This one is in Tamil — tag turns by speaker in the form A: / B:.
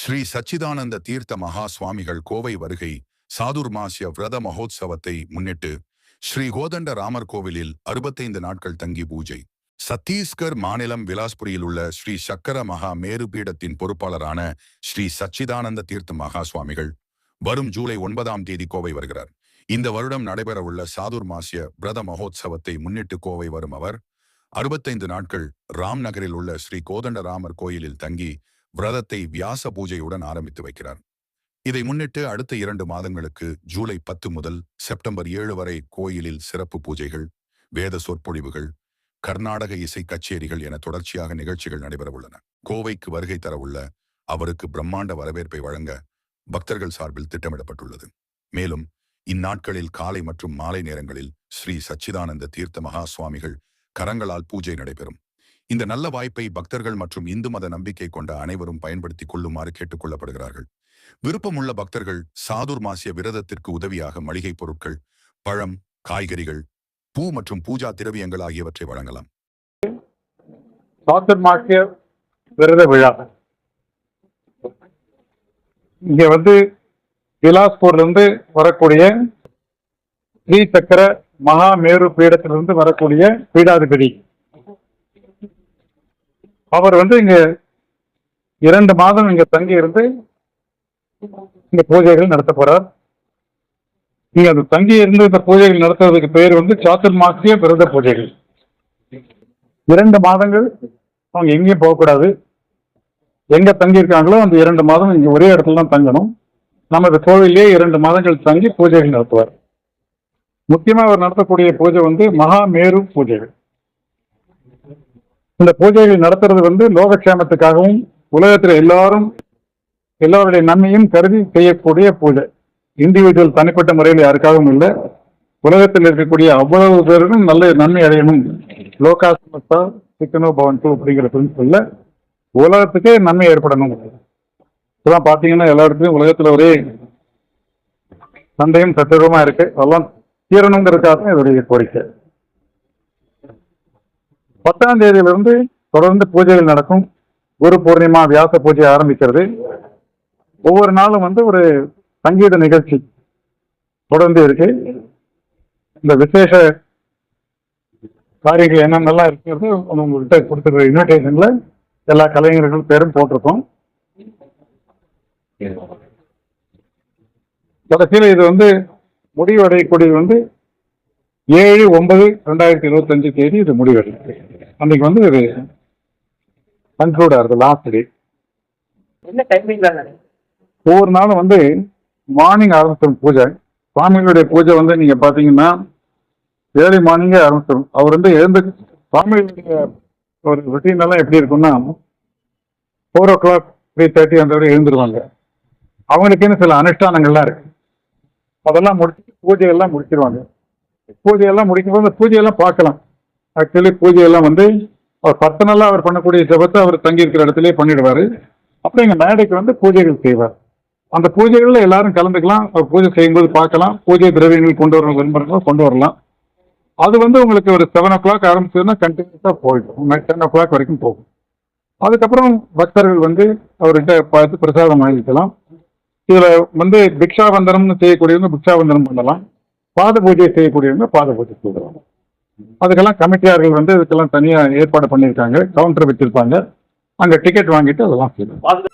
A: ஸ்ரீ சச்சிதானந்த தீர்த்த மகா சுவாமிகள் கோவை வருகை சாதுர்மாசிய விரத மகோத்சவத்தை முன்னிட்டு ஸ்ரீ கோதண்ட ராமர் கோவிலில் அறுபத்தைந்து நாட்கள் தங்கி பூஜை. சத்தீஸ்கர் மாநிலம் விலாஸ்புரியில் உள்ள ஸ்ரீ சக்கர மகா மேரு பீடத்தின் பொறுப்பாளரான ஸ்ரீ சச்சிதானந்த தீர்த்த மகா சுவாமிகள் வரும் ஜூலை ஒன்பதாம் தேதி கோவை வருகிறார். இந்த வருடம் நடைபெறவுள்ள சாதுர்மாசிய பிரத மகோத்சவத்தை முன்னிட்டு கோவை வரும் அவர் அறுபத்தைந்து நாட்கள் ராம் நகரில் உள்ள ஸ்ரீ கோதண்டராமர் கோயிலில் தங்கி விரதத்தை வியாச பூஜையுடன் ஆரம்பித்து வைக்கிறார். இதை முன்னிட்டு அடுத்த இரண்டு மாதங்களுக்கு ஜூலை பத்து முதல் செப்டம்பர் ஏழு வரை கோயிலில் சிறப்பு பூஜைகள் வேத சொற்பொழிவுகள் கர்நாடக இசை கச்சேரிகள் என தொடர்ச்சியாக நிகழ்ச்சிகள் நடைபெறவுள்ளன. கோவைக்கு வருகை தரவுள்ள அவருக்கு பிரம்மாண்ட வரவேற்பை வழங்க பக்தர்கள் சார்பில் திட்டமிடப்பட்டுள்ளது. மேலும் இந்நாட்களில் காலை மற்றும் மாலை நேரங்களில் ஸ்ரீ சச்சிதானந்த தீர்த்த மகா சுவாமிகள் கரங்களால் பூஜை நடைபெறும். இந்த நல்ல வாய்ப்பை பக்தர்கள் மற்றும் இந்து மத நம்பிக்கை கொண்ட அனைவரும் பயன்படுத்திக் கொள்ளுமாறு கேட்டுக் கொள்ளப்படுகிறார்கள் விருப்பமுள்ள பக்தர்கள் சாதுர் மாசிய விரதத்திற்கு உதவியாக மளிகை பொருட்கள் பழம் காய்கறிகள் பூ மற்றும் பூஜா திரவியங்கள் ஆகியவற்றை வழங்கலாம்.
B: சாத்துர்மாசிய விரத விழா. இங்க வந்து பிலாஸ்பூர்லேருந்து வரக்கூடிய ஸ்ரீ சக்கர மகா மேரு பீடத்திலிருந்து வரக்கூடிய பீடாதிபதி. அவர் வந்து இங்க இரண்டு மாதம் இங்க தங்கி இருந்து இந்த பூஜைகள் நடத்த போறார். இங்க அந்த தங்கி இருந்து இந்த பூஜைகள் நடத்துறதுக்கு பேர் வந்து சாத்துர்மாசிய விரத பூஜைகள். இரண்டு மாதங்கள் அவங்க எங்கேயும் போகக்கூடாது எங்க தங்கி இருக்காங்களோ அந்த இரண்டு மாதம் இங்க ஒரே இடத்துல தான் தங்கணும். நமது கோவிலே இரண்டு மாதங்கள் தங்கி பூஜைகள் நடத்துவார். முக்கியமா அவர் நடத்தக்கூடிய பூஜை வந்து மகாமேரு பூஜைகள். இந்த பூஜைகள் நடத்துறது வந்து லோகக்ஷேமத்துக்காகவும் உலகத்தில் எல்லாரும் எல்லாருடைய நன்மையும் கருதி செய்யக்கூடிய பூஜை. இண்டிவிஜுவல் தனிப்பட்ட முறையில் யாருக்காகவும் இல்லை. உலகத்தில் இருக்கக்கூடிய அவ்வளவு பேருக்கும் நல்ல நன்மை அடையணும். லோகா சமஸ்தா சிக்கனோ பவன் டூ அப்படிங்கிற பிரின்சிபல்ல உலகத்துக்கே நன்மை ஏற்படணும். இப்பதான் பார்த்தீங்கன்னா எல்லா இடத்துலையும் உலகத்தில் ஒரே சண்டையும் சச்சரவுமா இருக்கு. அதெல்லாம் தீரணுங்கிறதுக்காக தான் இதோடைய கோரிக்கை. பத்தாம் தேதியிலிருந்து தொடர்ந்து பூஜைகள் நடக்கும். குரு பூர்ணிமா வியாச பூஜை ஆரம்பிக்கிறது. ஒவ்வொரு நாளும் வந்து ஒரு சங்கீத நிகழ்ச்சி தொடர்ந்து இருக்கு. இந்த விசேஷ காரியங்கள் என்னென்னலாம் இருக்கிறது உங்கள்கிட்ட கொடுத்துருக்க இன்விடேஷன்ல எல்லா கலைஞர்கள் பேரும் போட்டிருக்கோம். கடைசியில் இது வந்து முடிவடையக்கூடியது வந்து ஏழு ஒன்பது ரெண்டாயிரத்தி இருபத்தஞ்சு தேதி இது முடிவடையும் அன்னைக்கு வந்து இது கன்க்ளூட் ஆகுது லாஸ்ட் டே
C: என்ன டைமிங்ல
B: ஒவ்வொரு நாளும் வந்து மார்னிங் ஆரம்பிச்சிடும் பூஜை. சுவாமிகளுடைய பூஜை வந்து நீங்க பாத்தீங்கன்னா ஏர்லி மார்னிங்கே ஆரம்பிச்சிடும். அவர் வந்து எழுந்து சுவாமிகளுடைய ஒரு ரொட்டீன் எல்லாம் எப்படி இருக்கும்னா four o'clock three thirty அந்த வரை எழுந்துருவாங்க. அவங்களுக்குன்னு சில அனுஷ்டானங்கள்லாம் இருக்கு. அதெல்லாம் முடிச்சு பூஜையெல்லாம் முடிச்சிருவாங்க. பூஜையெல்லாம் முடிக்கும்போது அந்த பூஜையெல்லாம் பார்க்கலாம். ஆக்சுவலி பூஜையெல்லாம் வந்து அவர் பத்து அவர் பண்ணக்கூடிய ஜபத்தை அவர் தங்கி இருக்கிற இடத்துலயே பண்ணிடுவாரு. அப்புறம் எங்க மேடைக்கு வந்து பூஜைகள் செய்வார். அந்த பூஜைகள்ல எல்லாரும் கலந்துக்கலாம். அவர் பூஜை செய்யும்போது பார்க்கலாம். பூஜை திரவியங்கள் கொண்டு வர விரும்புறவங்க கொண்டு வரலாம். அது வந்து உங்களுக்கு ஒரு செவன் ஓ கிளாக் ஆரம்பிச்சதுன்னா கண்டினியூஸாக போயிடும். டென் ஓ கிளாக் வரைக்கும் போகும். அதுக்கப்புறம் பக்தர்கள் வந்து அவர்கிட்ட பார்த்து பிரசாதம் வாங்கிக்கலாம். இதில் வந்து பிக்ஷாவந்தனம்னு செய்யக்கூடியவங்க பிக்ஷாவந்தனம் பண்ணலாம். பாத பூஜை செய்யக்கூடியவங்க பாத பூஜை செய்யலாம் அதுக்கெல்லாம் கமிட்டியார்கள் வந்து இதுக்கெல்லாம் தனியா ஏற்பாடு பண்ணியிருக்காங்க கவுண்டர் வச்சிருப்பாங்க. அங்க டிக்கெட் வாங்கிட்டு அதெல்லாம் செய்வாங்க